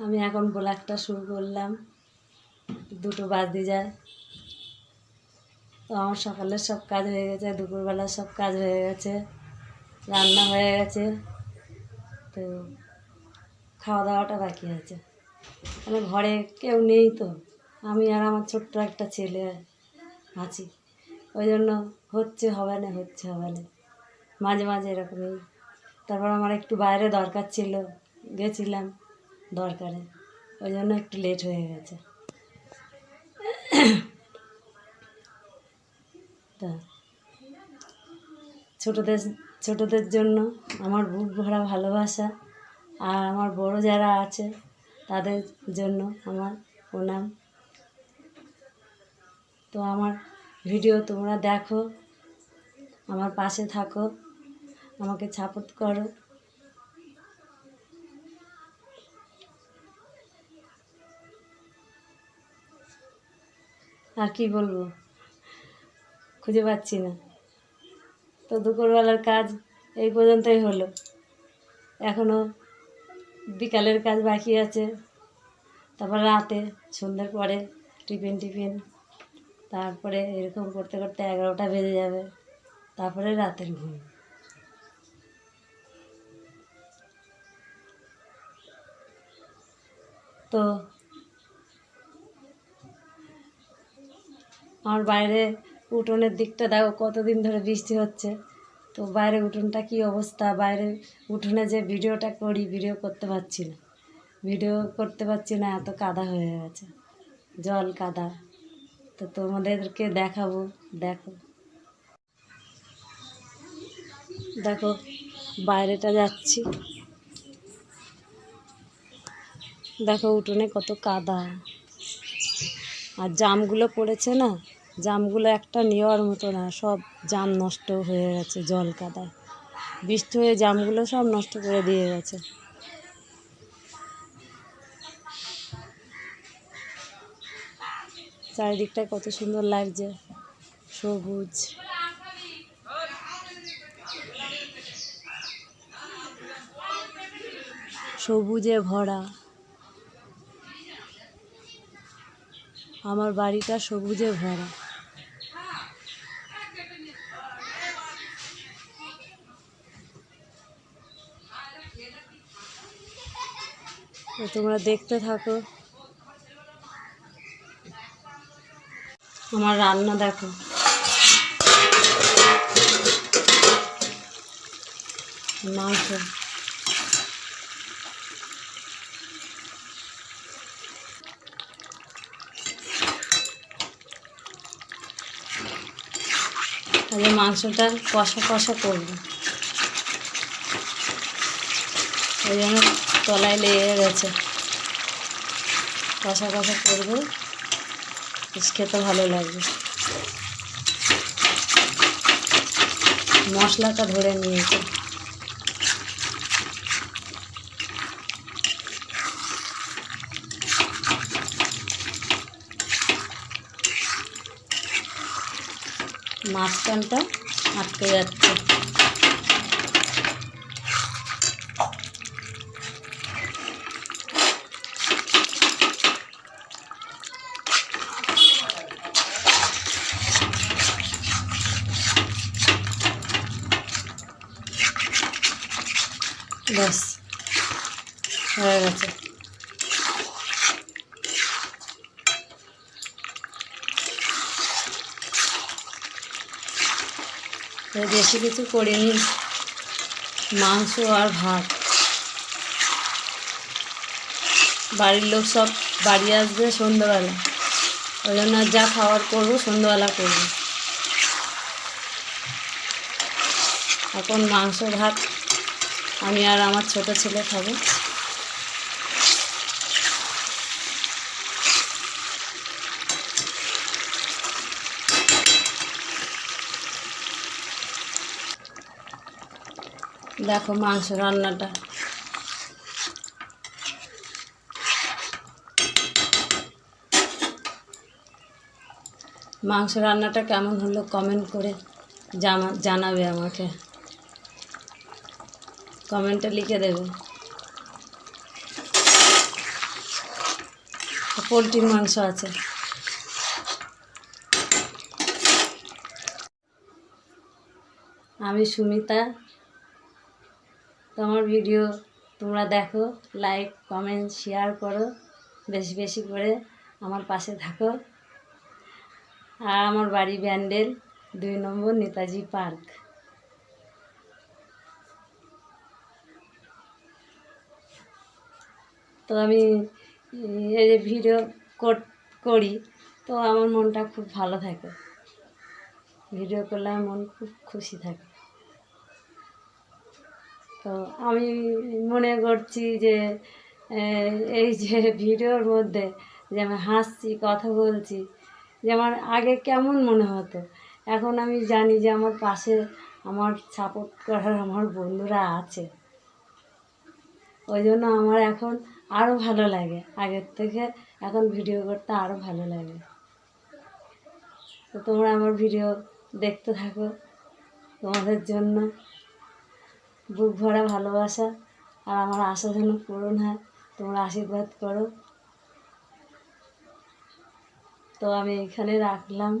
আমি এখন ব্লগটা শুরু করলাম। দুটো বাজতে যায়। তো আমার সকালের সব কাজ হয়ে গেছে দুপুরবেলার সব কাজ হয়ে গেছে, রান্না হয়ে গেছে। তো খাওয়া দাওয়াটা বাকি আছে। মানে ঘরে কেউ নেই তো? আমি আর আমার ছোট্ট একটা ছেলে আছি। ওই জন্য হচ্ছে, হবে না, হচ্ছে, হবে না। মাঝে মাঝে এরকমই। তারপর আমার একটু বাইরে দরকার ছিল, গেছিলাম। দরকারে। ওই জন্য একটু লেট হয়ে গেছে। তা, ছোটোদের ছোটোদের জন্য আমার বুক ভরা ভালোবাসা আর আমার বড় যারা আছে, তাদের জন্য আমার প্রণাম। তো আমার ভিডিও তোমরা দেখো, আমার পাশে থাকো, আমাকে সাপোর্ট করো। আর কি বলব? খুঁজে পাচ্ছি না। তো দুপুরবেলার কাজ এই পর্যন্তই হলো। এখনও বিকালের কাজ বাকি আছে। তারপর রাতে, সন্ধ্যের পরে টিফিন টিফিন। তারপরে এরকম করতে করতে এগারোটা বেজে যাবে। তারপরে রাতের ঘুম। তো আমার বাইরে উঠোনের দিকটা দেখো, কতদিন ধরে বৃষ্টি হচ্ছে। তো বাইরে উঠোনটা কী অবস্থা? বাইরে উঠোনে যে ভিডিওটা করি, ভিডিও করতে পারছি না। ভিডিও করতে পারছি না, এত কাদা হয়ে গেছে। জল কাদা। তো তোমাদেরকে দেখাবো, দেখো। দেখো, বাইরেটা যাচ্ছি। দেখো উঠোনে কত কাদা। আর জামগুলো পড়েছে না? জামগুলো একটা নেওয়ার মতো না, সব জাম নষ্ট হয়ে গেছে, জল কাদায় বৃষ্টি হয়ে জামগুলো সব নষ্ট করে দিয়ে গেছে। চারিদিকটা কত সুন্দর লাগছে, সবুজ। সবুজে ভরা। আমার বাড়িটা সবুজে ভরা। তো তোমরা দেখতে থাকো। আমার রান্না দেখো। মাংস তাহলে মাংসটা কষা কষা করব। ওই জন্য তলায় লেগে গেছে। কষা কষা করব। খেতে ভালো লাগবে। মশলাটা ধরে নিয়েছে। মাঝখানটা আটকে যাচ্ছে। ব্যাস, হয়ে গেছে। বেশি কিছু করিনি, মাংস আর ভাত। বাড়ির লোক সব বাড়ি আসবে সন্ধ্যাবেলা। ওই জন্য যা খাওয়ার করব, সন্ধ্যাবেলা করব। এখন মাংস, ভাত আমি আর আমার ছোট ছেলে খাব। দেখো মাংস রান্নাটা। মাংস রান্নাটা কেমন হলো কমেন্ট করে জানা জানাবে আমাকে। কমেন্টে লিখে দেবে। পোলট্রির মাংস আছে। আমি সুমিতা। তোমার ভিডিও তোমরা দেখো লাইক কমেন্ট শেয়ার করো, বেশি বেশি করে আমার পাশে থাকো। আর আমার বাড়ি ব্যান্ডেল, দুই নম্বর নেতাজি পার্ক। তো আমি এই যে ভিডিও কর- তো আমার মনটা খুব ভালো থাকে। ভিডিও করলে আমার মন খুব খুশি থাকে। তো আমি মনে করছি যে এই যে ভিডিওর মধ্যে যে আমি হাসছি, কথা বলছি, যে আমার আগে কেমন মনে হতো? এখন আমি জানি যে আমার পাশে আমার সাপোর্ট করার আমার বন্ধুরা আছে। ওই জন্য আমার এখন আরও ভালো লাগে। আগের থেকে এখন ভিডিও করতে আরও ভালো লাগে। তো তোমরা আমার ভিডিও দেখতে থাকো। তোমাদের জন্য বুক ভরা ভালোবাসা আর আমার আশা যেন পূরণ হয়। তোমরা আশীর্বাদ করো। তো আমি এখানে রাখলাম।